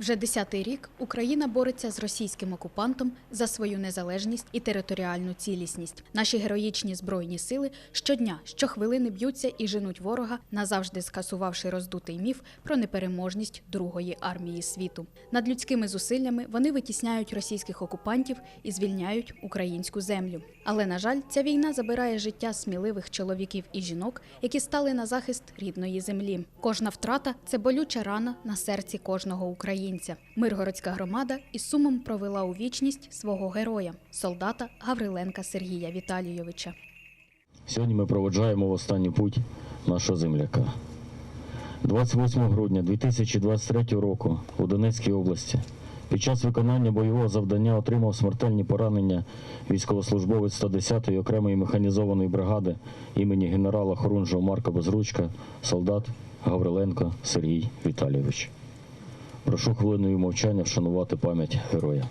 Вже десятий рік Україна бореться з російським окупантом за свою незалежність і територіальну цілісність. Наші героїчні збройні сили щодня, щохвилини б'ються і женуть ворога, назавжди скасувавши роздутий міф про непереможність Другої армії світу. Над людськими зусиллями вони витісняють російських окупантів і звільняють українську землю. Але на жаль, ця війна забирає життя сміливих чоловіків і жінок, які стали на захист рідної землі. Кожна втрата це болюча рана на серці кожного українця. Миргородська громада із сумом провела у вічність свого героя, солдата Гавриленка Сергія Віталійовича. Сьогодні ми проводжаємо в останній путь нашого земляка. 28 грудня 2023 року у Донецькій області під час виконання бойового завдання отримав смертельні поранення військовослужбовець 110-ї окремої механізованої бригади імені генерала Хорунжого Марка Безручка, солдат Гавриленко Сергій Віталійович. Прошу хвилиною мовчання вшанувати пам'ять героя.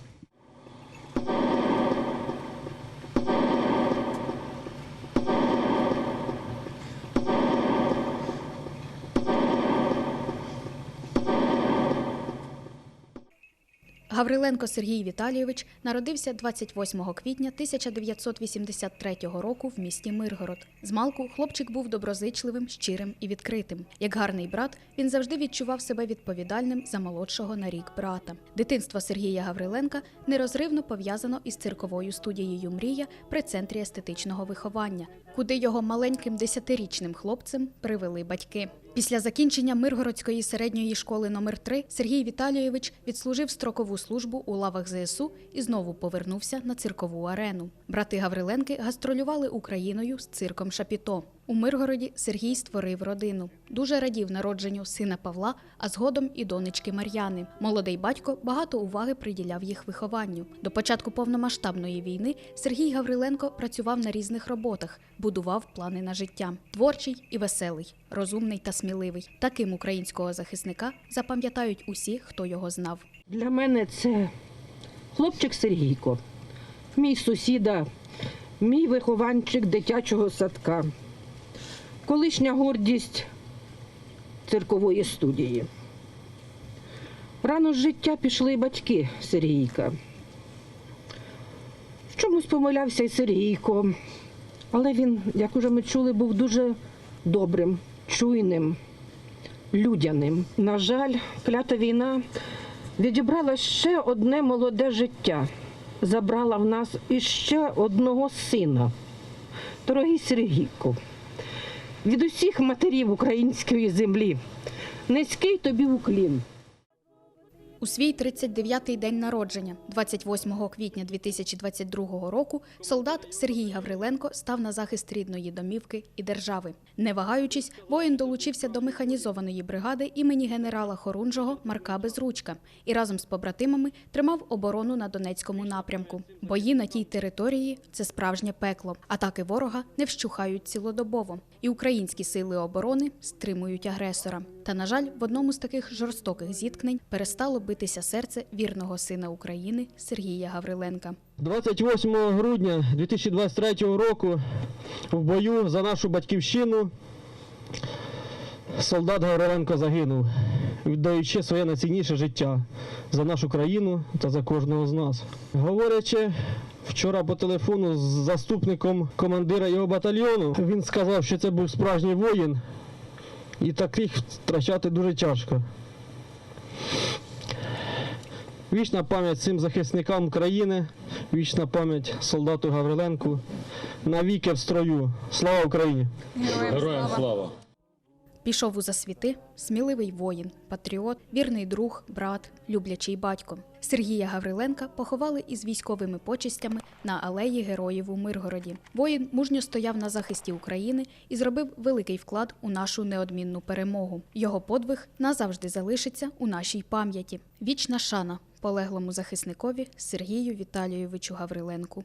Гавриленко Сергій Віталійович народився 28 квітня 1983 року в місті Миргород. Змалку хлопчик був доброзичливим, щирим і відкритим. Як гарний брат, він завжди відчував себе відповідальним за молодшого на рік брата. Дитинство Сергія Гавриленка нерозривно пов'язано із цирковою студією Мрія при центрі естетичного виховання, куди його маленьким десятирічним хлопцем привели батьки. Після закінчення Миргородської середньої школи номер 3 Сергій Віталійович відслужив строкову службу у лавах ЗСУ і знову повернувся на циркову арену. Брати Гавриленки гастролювали Україною з цирком Шапіто. У Миргороді Сергій створив родину. Дуже радів народженню сина Павла, а згодом і донечки Мар'яни. Молодий батько багато уваги приділяв їх вихованню. До початку повномасштабної війни Сергій Гавриленко працював на різних роботах, будував плани на життя. Творчий і веселий, розумний та сміливий. Таким українського захисника запам'ятають усі, хто його знав. Для мене це хлопчик Сергійко, мій сусіда, мій вихованчик дитячого садка, колишня гордість циркової студії. Рано з життя пішли батьки Сергійка. В чомусь помилявся і Сергійко, але він, як уже ми чули, був дуже добрим, чуйним, людяним. На жаль, клята війна відібрала ще одне молоде життя, забрала в нас іще одного сина. Дорогий Сергійко, від усіх матерів української землі, низький тобі уклін. У свій 39-й день народження, 28 квітня 2022 року, солдат Сергій Гавриленко став на захист рідної домівки і держави. Не вагаючись, воїн долучився до механізованої бригади імені генерала Хорунжого Марка Безручка і разом з побратимами тримав оборону на Донецькому напрямку. Бої на тій території це справжнє пекло. Атаки ворога не вщухають цілодобово, і українські сили оборони стримують агресора. Та на жаль, в одному з таких жорстоких зіткнень перестало битися серце вірного сина України Сергія Гавриленка. 28 грудня 2023 року в бою за нашу батьківщину солдат Гавриленко загинув, віддаючи своє найцінніше життя за нашу країну та за кожного з нас. Говорячи вчора по телефону з заступником командира його батальйону, він сказав, що це був справжній воїн, і таких втрачати дуже тяжко. Вічна пам'ять цим захисникам країни, вічна пам'ять солдату Гавриленку. Навіки в строю. Слава Україні! Героям слава! Пішов у засвіти сміливий воїн, патріот, вірний друг, брат, люблячий батько. Сергія Гавриленка поховали із військовими почестями на алеї героїв у Миргороді. Воїн мужньо стояв на захисті України і зробив великий вклад у нашу неодмінну перемогу. Його подвиг назавжди залишиться у нашій пам'яті. Вічна шана полеглому захисникові Сергію Віталійовичу Гавриленку.